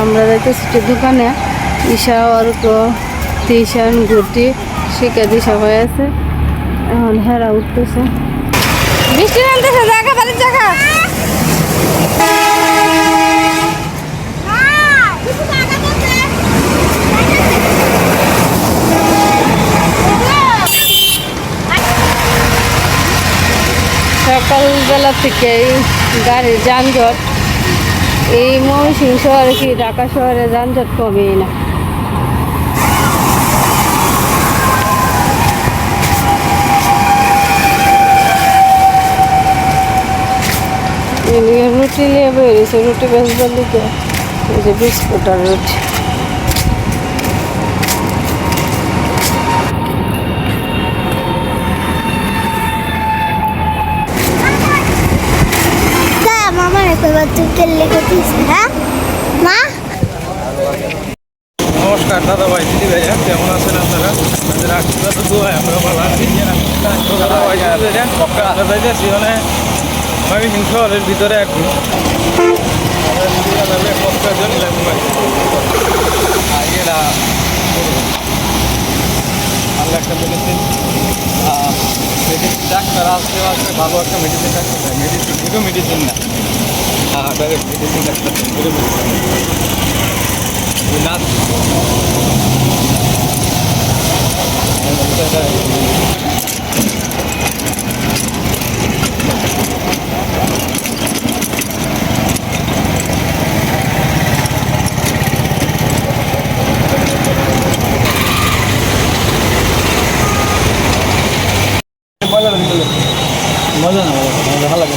আমরা যাইতেছি দোকানে। ঈশা অর্ক তিশান গুটি শিকাদি সবাই আছে। এখন হেরা উঠতেছে। বৃষ্টি নামতেছে, জায়গা, বাড়ির জায়গা। সকালবেলা থেকে গাড়ির যানজট। এই ময়মনসিংহ শহরে কি ঢাকা শহরে যানজট কমেই না? রুটি নিয়ে বেরিয়েছে, রুটি বেশ এই যে বিস্কুট আর রুটি। কইবার তুই কেলে করতিস হ্যাঁ মা নমস্কার দাদা ভাই দিদি ভাই হ্যাঁ, কেমন আছেন আপনারা? আপনাদের আশীর্বাদ ভালো আছি। দাদা ভাই আমরা যাইতেছি মানে আমি শহরের ভিতরে আর ভালো একটা মেডিসিন ডাক্তার আসতে আসতে ভালো একটা মেডিসিন ডাক্তার মেডিসিন দুটো মেডিসিন না। না মজা না মজা ভালো লাগে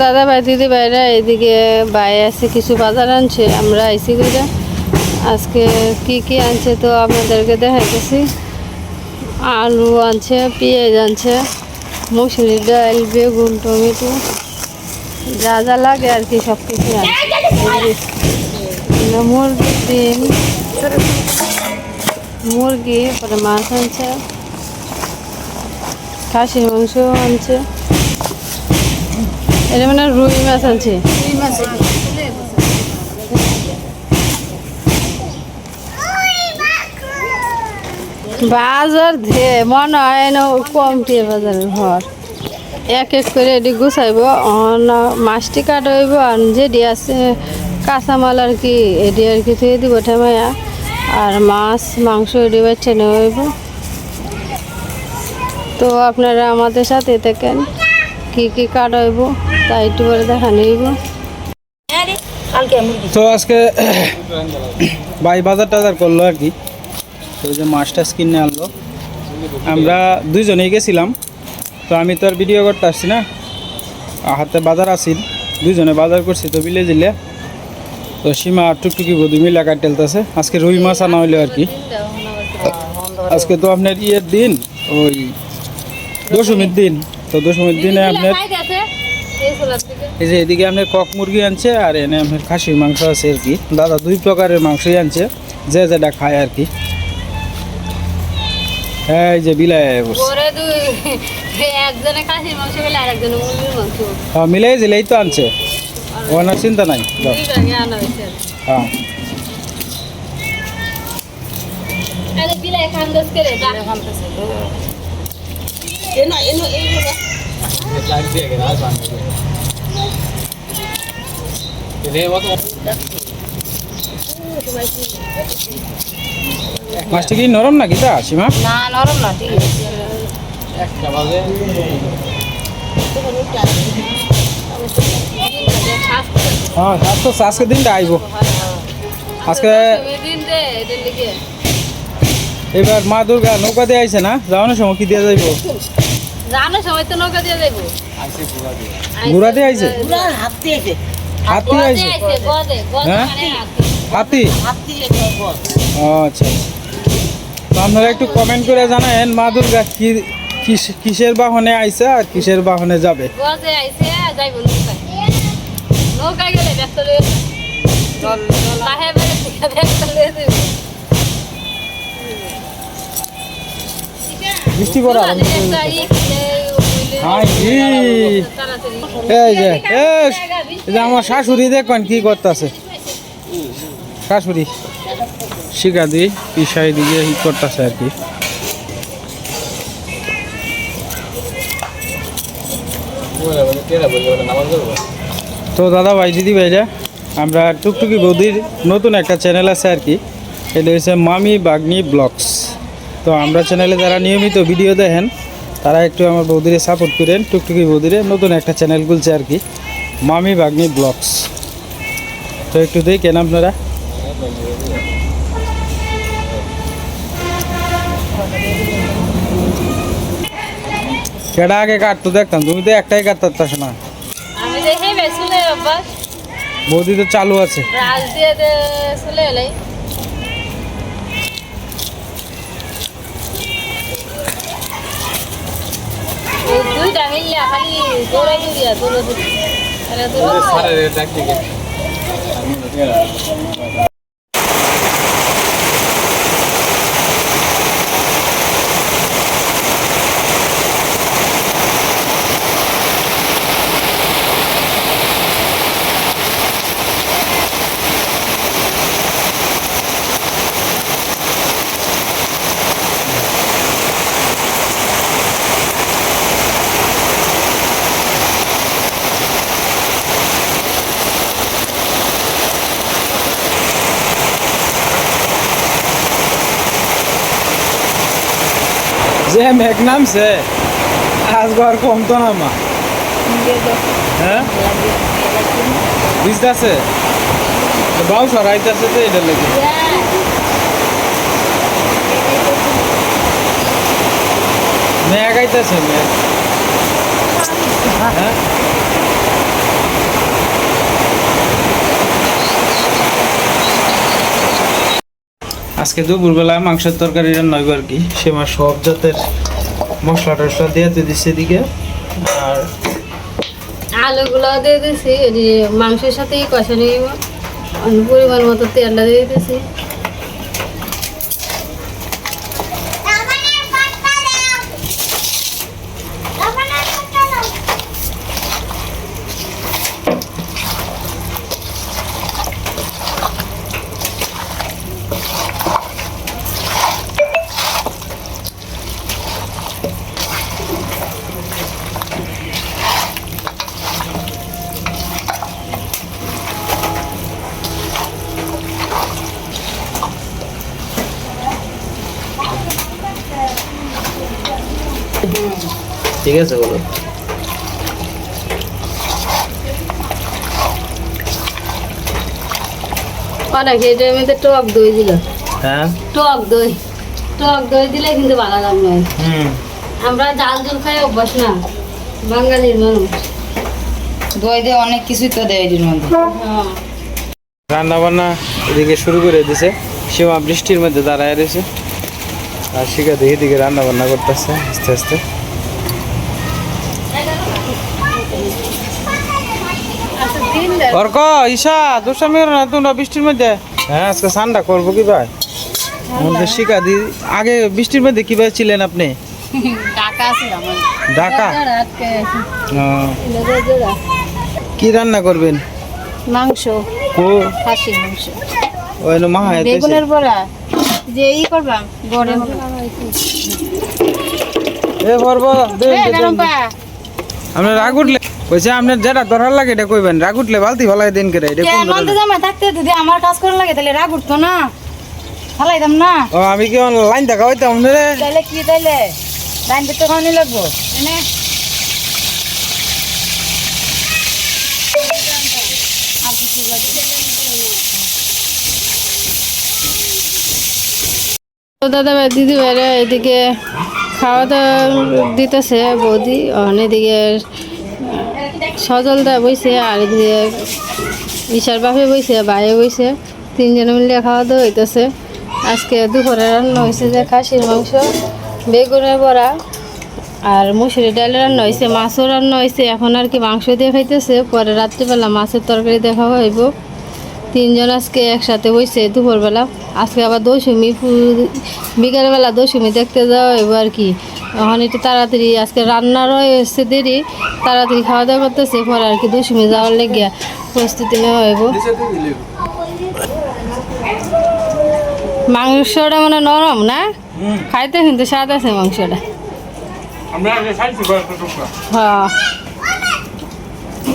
দাদা ভাই দিদি ভাইরা এদিকে ভাই আছে কিছু বাজার আনছে, আমরা আইসি করে আজকে কি কি আনছে তো আপনাদেরকে দেখাইতেছি। আলু আনছে, পেঁয়াজ আনছে, মুসুরি ডাল, বেগুন, টমেটো, যা যা লাগে আর কি সব কিছু আনছে। মুরগি ডিম, মুরগি পরে মাছ আনছে, খাসির মাংস আনছে। এটা মানে রুই মাছ আছে বাজার ধে, মনে হয় না কমটি বাজারের ঘর। এক এক করে এটি গুছাইব মাছটি কাটা হইব আর যেটি আছে কাঁচামাল আর কি, এটি আর কি থুয়ে দিব ঠেমাইয়া আর মাছ, মাংস এটি বাচ্চা নেওয়া হইব। তো আপনারা আমাদের সাথে থাকেন। কি কি কাটা হইব তাই একটু পরে দেখানো হইব তো আজকে ভাই বাজার টাজার করল আর কি। তো ওই যে মাছ টাছ কিনে আনলো। আমরা দুইজনেই গেছিলাম। তো আমি তো আর ভিডিও করতে আসছি না। হাতে বাজার আসিল দুইজনে বাজার করছি তো বিলে দিলে তো সীমা আর টুকটুকি বধু মিলা কাটেলতেছে আজকে রুই মাছ আনা হইল আর কি। আজকে তো আপনার ইয়ের দিন ওই দশমীর দিন। দশমীর দিনে আপনার এই যে এদিকে আপনার কক মুরগি আনছে আর এনে আপনার খাসির মাংস আছে আর কি। দাদা দুই প্রকারের মাংসই আনছে যে যেটা খায় আর কি। এই যে বিলাই হ্যাঁ মিলাই দিলেই তো আনছে। ওনার চিন্তা নাই। যাও। দুইটাই আনা হয়েছে। মাছটা কি নরম নাকি তা সীমা? না নরম না ঠিক আছে। হ্যাঁ আজকে আজকে দিনটা আইব। আজকে এবার মা দুর্গা নৌকা দিয়ে আইছে না যাওয়ানোর সময় কি দিয়ে যাইব? জানো সময় তো নৌকা দিয়ে যাইবো। ঘোড়া দিয়ে। আইছে হাতি হাতি আইছে? আইছে গদে গদে হ্যাঁ? মানে হাতি। হাতি হাতি আচ্ছা তো আপনারা একটু কমেন্ট করে জানায়েন মা দুর্গা কি কিসের বাহনে আইছে আর কিসের বাহনে যাবে? গদে আইছে যাইবো নৌকায়। নৌকায় গেলে ব্যস্ত যাইবো বৃষ্টি পড়া। এই যে এই আমার শাশুড়ি দেখবেন কি করতেছে। শাশুড়ি শিখা দি পিসাই দিয়ে ই করতেছে আর কি। তো দাদা ভাই দিদি ভাইরা আমরা টুকটুকি বৌদির নতুন একটা চ্যানেল আছে আর কি। এটা হচ্ছে মামি বাগনি ব্লগস। তো আমরা চ্যানেলে যারা নিয়মিত ভিডিও দেখেন তারা একটু আমার বৌদিরে সাপোর্ট করেন টুকটুকি বৌদিরে নতুন একটা চ্যানেল খুলছে আর কি মামি বাগনি ব্লগস তো একটু দেখেন আপনারা। সেটা আগে কাটতো দেখতাম তুমি তো একটাই না। দেখে বেসুলে অভ্যাস বৌদি তো চালু আছে। দুইটা মিললে খালি দৌড়াই দৌড়িয়া দৌড়া দৌড়ি যে মেঘ নামছে আজকে আর কমতো না মা হ্যাঁ বুঝতেছে বাউ সরাইতেছে তো এটা লেগে মেঘ আইতেছে মেঘ হ্যাঁ আজকে দুপুরবেলা মাংসের তরকারি রান্না আর কি। সে মা সব জাতের মশলা টসলা দিয়ে তুই দিচ্ছে এদিকে। আর আলুগুলো দিয়ে দিছি মাংসের সাথেই কষা নিয়ে পরিমাণ মতো তেলটা দিয়ে দিতেছি ঠিক আছে বলো। অনেক এটার মধ্যে টক দই দিল। হ্যাঁ? টক দই। টক দই দিলে কিন্তু ভালো দাম আমরা জাল জল খাই অভ্যাস না। বাঙালির মানুষ। দই দিয়ে অনেক কিছুই তো দেয় এটির মধ্যে। হ্যাঁ। রান্না বান্না এদিকে শুরু করে দিছে। সীমা বৃষ্টির মধ্যে দাঁড়ায় রয়েছে। আর শিখা দেখে দিকে রান্না বান্না করতেছে আস্তে আস্তে আচ্ছা দিন দেয় অর্ক ঈশা দুষ্টামি করো না তোমরা বৃষ্টির মধ্যে। হ্যাঁ আজকে ঠান্ডা করব কি ভাই? আমাদের শিখা দি আগে বৃষ্টির মধ্যে কি ভাই ছিলেন আপনি? ঢাকা কি রান্না করবেন? মাংস। ও খাসির মাংস। ওই মা বেগুনের বড়া। যে ই করবাম বড় এ বর্ব আপনি রাগ উঠলে কইছে আপনার যেটা ধরার লাগে এটা কইবেন রাগ উঠলে বালতি ভালাই দিন করে এটা কোন ধরনের? জামাই থাকতে যদি আমার কাজ করা লাগে তাহলে রাগ উঠতো না। ফালাইতাম না। ও আমি কি লাইন দেখা হইতাম রে? তাহলে কি তাইলে? লাইন তো খাওয়ানি লাগবো তো দাদা ভাই দিদি ভাইরা এদিকে খাওয়া দাওয়া দিতেছে বৌদি অনেকদিকে সজলদা বইছে, আর ঈশার বাপে বইছে বাইরে বইছে। তিনজনে মিলে খাওয়া দাওয়া হইতেছে। আজকে দুপুরে রান্না হয়েছে যে খাসির মাংস, বেগুনের বড়া আর মুসুরি ডাল রান্না হয়েছে মাছও রান্না হয়েছে এখন আর কি মাংস দিয়ে খাইতেছে, পরে রাত্রিবেলা মাছের তরকারি দেখা হইব। তিনজন আজকে একসাথে বইছে দুপুরবেলা আজকে আবার দশমী বিকালবেলা দশমী দেখতে যাওয়া হইব আর কি। এখন একটু তাড়াতাড়ি আজকে রান্নারও এসছে দেরি তাড়াতাড়ি খাওয়া দাওয়া করতেছে পরে আর কি দশমী যাওয়ার লেগে প্রস্তুতি নেওয়া হইব। মাংসটা মানে নরম না? খাইতে কিন্তু স্বাদ আছে মাংসটা। হ্যাঁ।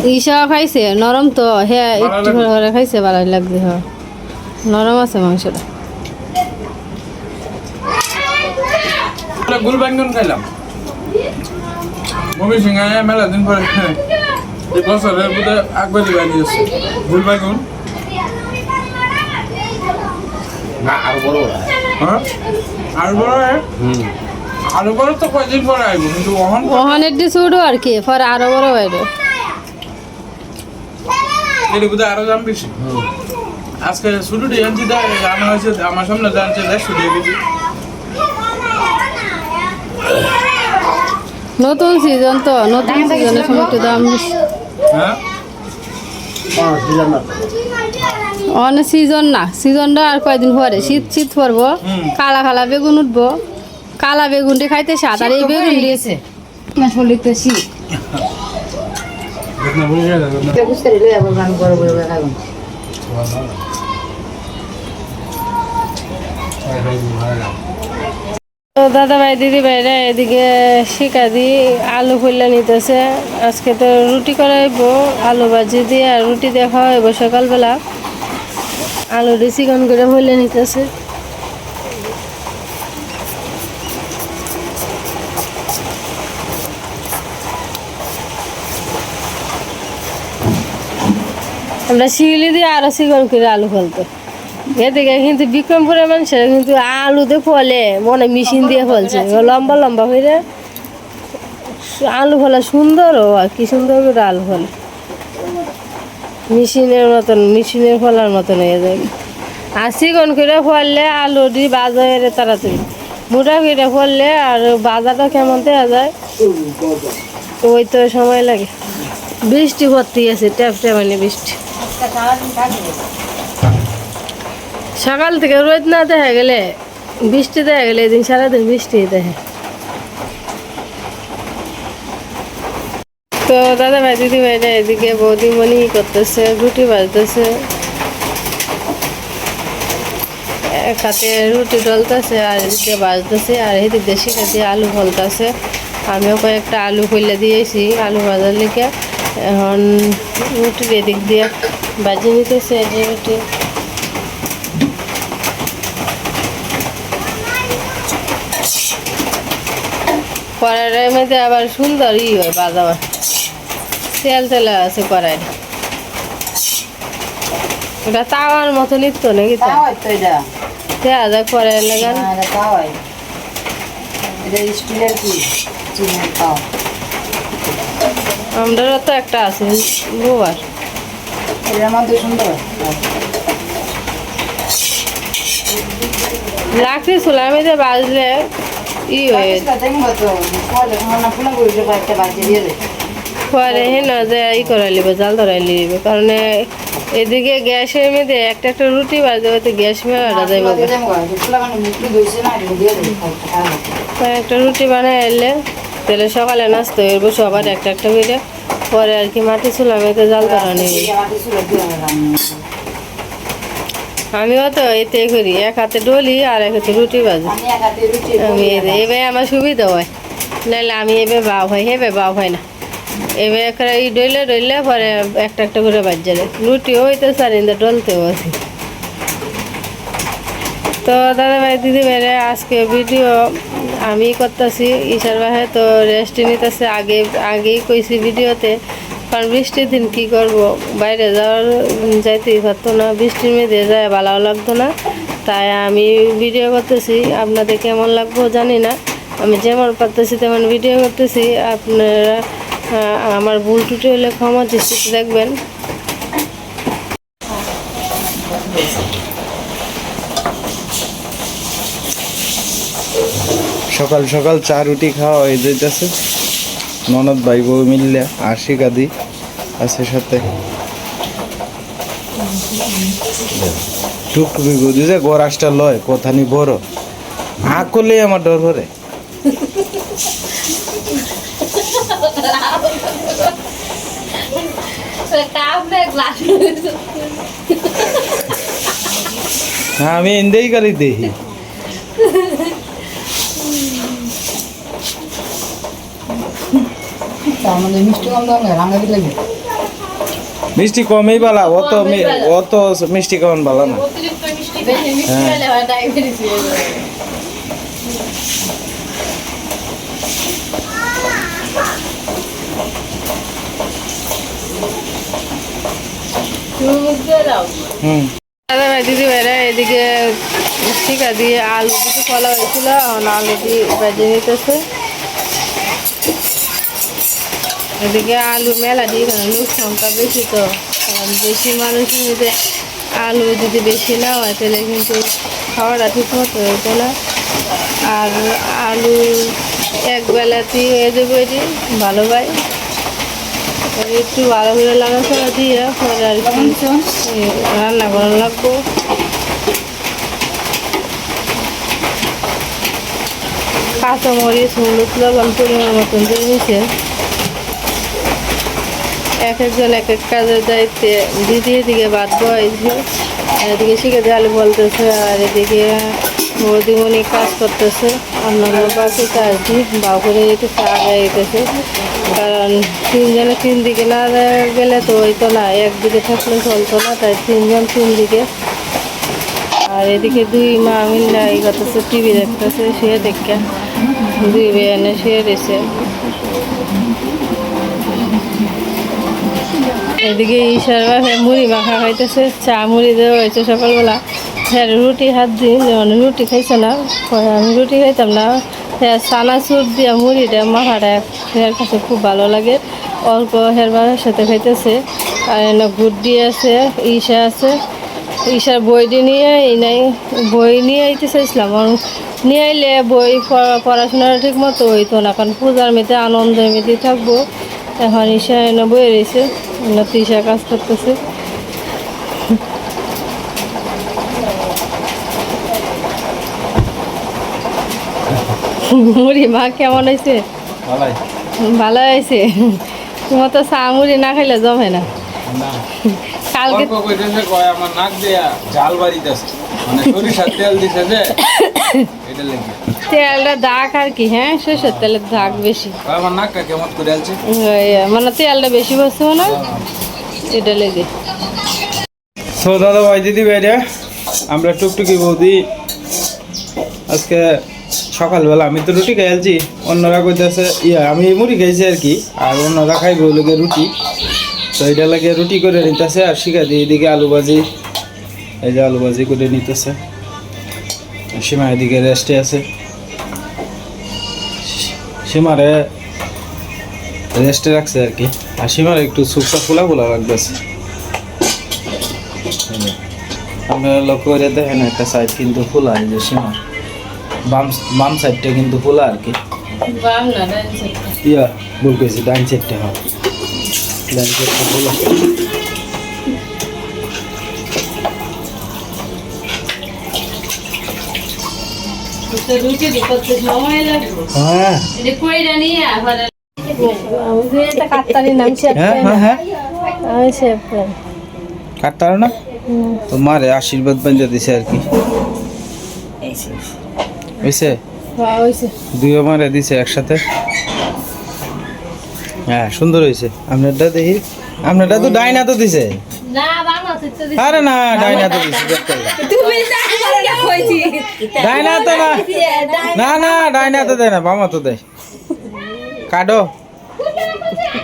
ঈশা খাইছে নরম তো হ্যাঁ একটু করে খাইছে ভালোই লাগছে হ্যাঁ। নরম আছে মাংসটা। গুল বাইঙ্গন খাইলাম। মমি সিংহায় মেলা দিন পরে এই বছরের বোধহয় আকবারি বানিয়েছে গুল না আরও বড় হ্যাঁ। আর বড় আরও বড় তো কয়দিন পরে আইব কিন্তু ওহন আর কি পরে আরও বড় বাইরে বোধহয় আরও দাম বেশি। আজকে শুধু ডিএনজি দেয় আমার হয়েছে আমার সামনে জানছে দেড়শো দিয়ে কেজি নতুন সিজন তো নতুন সিজনের সময় একটু দাম বেশি। হ্যাঁ? অনেক সিজন না। সিজনটা আর কয়দিন পরে? শীত শীত পরবো কালা কালা বেগুন উঠবো। কালা বেগুনটি খাইতে আর এই বেগুন দিয়েছে। না শরীর তো শীত। তো দাদা ভাই দিদি ভাইরা এদিকে শিকা দিয়ে আলু ফুললে নিতেছে। আজকে তো রুটি করাইবো, আলু ভাজি দিয়ে আর রুটি খাওয়া হইব সকালবেলা। আলু চিকন করে ফুললে নিতেছে। আমরা শিগলি দিয়ে আরও চিকন করে আলু ফেলতো। এদিকে কিন্তু বিক্রমপুরের মানুষেরা কিন্তু আলু দিয়ে ফলে, মনে মেশিন দিয়ে ফলছে। লম্বা লম্বা হয়ে আলু ফলা সুন্দর ও, আর কি সুন্দর করে আলু ফলে। মেশিনের মতন, মেশিনের ফলার মতন হয়ে যায়। আর চিকন করে ফললে আলু দিয়ে বাজা হয়ে তাড়াতাড়ি। মোটা করে ফললে আর বাজাটা কেমন দেওয়া যায়? ওই তো সময় লাগে। বৃষ্টি ভর্তি আছে, ট্যাপ ট্যাপানি বৃষ্টি। সকাল থেকে রোদ না দেখা গেলে, বৃষ্টি দেখা গেলে এদিন সারাদিন বৃষ্টি দেখে। তো দাদা ভাই দিদি ভাইরা এদিকে বৌদিমণি করতেছে, রুটি ভাজতেছে এক হাতে রুটি ডলতেছে আর এদিকে ভাজতেছে আর এদিক দিয়ে শিখে দিয়ে আলু ফলতেছে আমিও কয়েকটা আলু ফেলে দিয়েছি, আলু ভাজার লিখে এখন রুটির এদিক দিয়ে ভাজি নিতেছে এই যে রুটি। কড়াইয়ের মধ্যে আবার সুন্দর ই হয় বাজা হয় তেল তেলে আছে কড়াইটা এটা তাওয়ার মতো নিত্য নাকি তা? দেওয়া যায় কড়াইয়ের লাগান স্টিলের কি? চিনের তো একটা আছে সুন্দর লাকড়ি মধ্যে বাজলে ই হয়ে পরে হে না যে ই করাই লিবে জাল ধরাই লিবে। কারণ এদিকে গ্যাসের মধ্যে একটা একটা রুটি বাজে হয়তো গ্যাস মেলাটা যাইব একটা রুটি বানাই এলে তাহলে সকালে নাস্তা হইব সবার একটা একটা করে। পরে আর কি মাটি চুলা মেয়েতে জাল ধরানি আমিও তো এতে করি এক হাতে ডলি আর এক হাতে রুটি বাজি আমি এবার আমার সুবিধা হয় নাহলে আমি এবে বাউ হয় হেবে বাউ হয় না। এবার একটা ই ডইলে ডইলে পরে একটা একটা করে বাজ বাজ্যা রে রুটিও হইতে সারিন্দা ডলতেও আছে তো দাদা ভাই দিদি ভাইরা আজকে ভিডিও আমি করতেছি, ঈশার ভাই তো রেস্ট নিতেছে আগে, আগেই কইছি ভিডিওতে, কারণ বৃষ্টির দিন কি করব? বাইরে যাওয়ার যাইতেই পারতো না, বৃষ্টির মেয়েদের যায় ভালো লাগতো না। তাই আমি ভিডিও করতেছি, আপনাদের কেমন লাগবো জানি না। আমি যেমন পারতেছি তেমন ভিডিও করতেছি। আপনারা আমার ভুল টুটি হলে ক্ষমা দৃষ্টিতে দেখবেন। সকাল সকাল চা রুটি খাওয়া হয়ে যাইতেছে। ননদ ভাই বউ মিললে আশিক আদি আছে সাথে। টুকটুকি গুদি যে গরাসটা লয় কথানি বড়। আ করলেই আমার ডর ভরে আমি এন্দেই গাড়ি দেখি। আমাদের মিষ্টি কম দাম না রাঙা দিলে মিষ্টি কমই বালা অত মি- অত মিষ্টি কমন বালা না। হুম। দাদা ভাই দিদি ভাইরা এদিকে টিকা দিয়ে আলু দিতে কলা হয়েছিল এখন আলু দিয়ে ভেজে নিতেছে। এদিকে আলু মেলা দিয়ে কারণ লোক সংখ্যা বেশি তো। বেশি মানুষের মধ্যে আলু যদি বেশি না হয়, তাহলে কিন্তু খাওয়াটা ঠিক মতো হতো না। আর আলু এক বেলাতেই হয়ে যাবে এটি, ভালো ভাই। একটু ভালো করে লাগা ছাড়া দিয়ে পরে আর কি রান্না করা লাগবো। কাঁচামরিচ, হলুদ, লবণ, পরিমাণ মতন দিয়ে নিছে এক একজন এক এক কাজের দায়িত্বে দিদি এদিকে বাদ আর এদিকে শিখে জাল বলতেছে আর এদিকে বৌদিমণি কাজ করতেছে। অন্যান্য বাকি কাজ দিয়ে করে যেতেছে আগে কারণ তিনজনে তিন দিকে না গেলে তো হইতো না, একদিকে থাকলে চলতো না, তাই তিনজন তিন দিকে। আর এদিকে দুই মা মিল্লা এই করতেছে, টিভি দেখতেছে, সে দেখে, দুই বেয়ানে শুয়ে রয়েছে এদিকে ঈশার বাসায় মুড়ি মাখা খাইতেছে, চা মুড়ি দেওয়া হয়েছে সকালবেলা। হ্যাঁ রুটি হাত দিন যেমন রুটি খাইছে না আমি রুটি খাইতাম না। হ্যাঁ চানাচুর দিয়া মুড়িটা মাখাটা হের কাছে খুব ভালো লাগে। অল্প হের বাবার সাথে খাইতেছে। আর এনে গুড্ডি আছে, ঈশা আছে। ঈশার বইটি নিয়ে এই নাই, বই নিয়ে আইতে চাইছিলাম। নিয়ে আইলে বই পড়া- পড়াশোনাটা ঠিক মতো হইতো না, কারণ পূজার মেতে আনন্দের মেতে থাকব। এখন ঈশা এনে বই রয়েছে এনে তো ঈশা কাজ করতেছে। মুড়ি মা কেমন হয়েছে? ভালো হয়েছে? তোমার তো চা মুড়ি না খাইলে জমে না। কালকে কয় আমার নাক দিয়া জাল বাড়িতেছে। মানে সরিষার তেল দিছে যে এটা লেগে। তেলটা দাগ আর কি হ্যাঁ? সরষের তেলের দাগ বেশি। আমার নাকটা কেমন করে আলছে? মানে তেলটা বেশি বসছে না এটা লেগে। সো দাদা ভাই দিদি ভাইরা আমরা টুকটুকি বৌদি আজকে সকালবেলা আমি তো রুটি খাইছি অন্যরা কইতেছে ইয়া আমি মুড়ি খাইছি আর কি আর অন্যরা খাইবে ওগুলোকে রুটি। তো এটা লাগে রুটি করে নিতেছে আর শিখা দিয়ে এদিকে আলু ভাজি এই যে আলু ভাজি করে নিতেছে। সীমা এদিকে রেস্টে আছে। সীমারে রেস্টে রাখছে আর কি। আর সীমার একটু সুপটা ফুলা ফুলা লাগতেছে। আপনারা লক্ষ্য করে দেখেন একটা সাইড কিন্তু খোলা এই যে সীমা বাম বাম সাইডটা কিন্তু খোলা আর কি। ইয়া বলতেছি ডাইন সাইডটা হয়। ডাইন সাইডটা খোলা কাটতারি শেপ হ্যাঁ। হ্যাঁ হ্যাঁ না? তো মারে আশীর্বাদ বান্ধা দিছে আর কি। হয়েছে হ্যাঁ দুইও মারে দিছে একসাথে। হ্যাঁ সুন্দর হয়েছে আপনারটা দেখি। আপনারটা তো ডাইনা তো দিছে। না বাবা তো আরে না ডাইনা তো দিছে। দেখতে ডাইনা তো না। না না ডাইনা তো দেয় না বামা তো দেয় কাটো।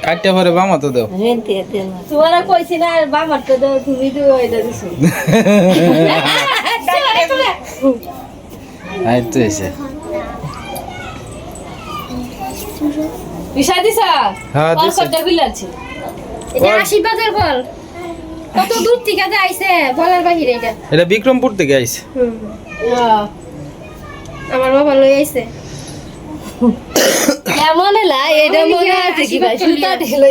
কাটতে পরে বামা তো দেও। তোমারা কইছি না বাবার তো দাও তুমি তো ওইটা দিছো। এই তো হয়েছে বিষয় দিছা? হ্যাঁ, কল দিছে। করতে বিলাচ্ছি এটা আশীর্বাদের ফল কত দূর থেকে আইছে বলার বাহিরে এটা। এটা বিক্রমপুর থেকে আইছে। আমার বাবা লই আইছে। কেমন এলা? এটা মনে আছে কি ভাই? সুতা ঢেলে।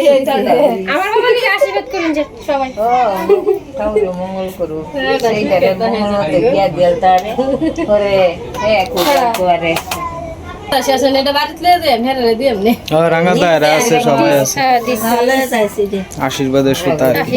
আমার বাবা আশীর্বাদ করুন যে সবাই। মঙ্গল সেইটারে করে আশীর্বাদের সুতা ঢেকে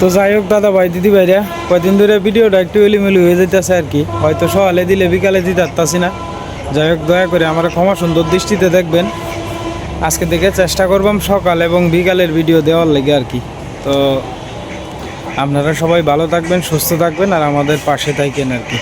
তো যাই হোক দাদা ভাই দিদি ভাইরা কয়দিন ধরে ভিডিওটা একটু এলিমেলি হয়ে যেতেছে আর কি। হয়তো সকালে দিলে বিকালে দিতে পারতাছি না। যাই হোক, দয়া করে আমার ক্ষমা সুন্দর দৃষ্টিতে দেখবেন। আজকে দেখে চেষ্টা করবাম সকাল এবং বিকালের ভিডিও দেওয়ার লেগে আর কি। তো আপনারা সবাই ভালো থাকবেন, সুস্থ থাকবেন আর আমাদের পাশে থাকেন আর কি।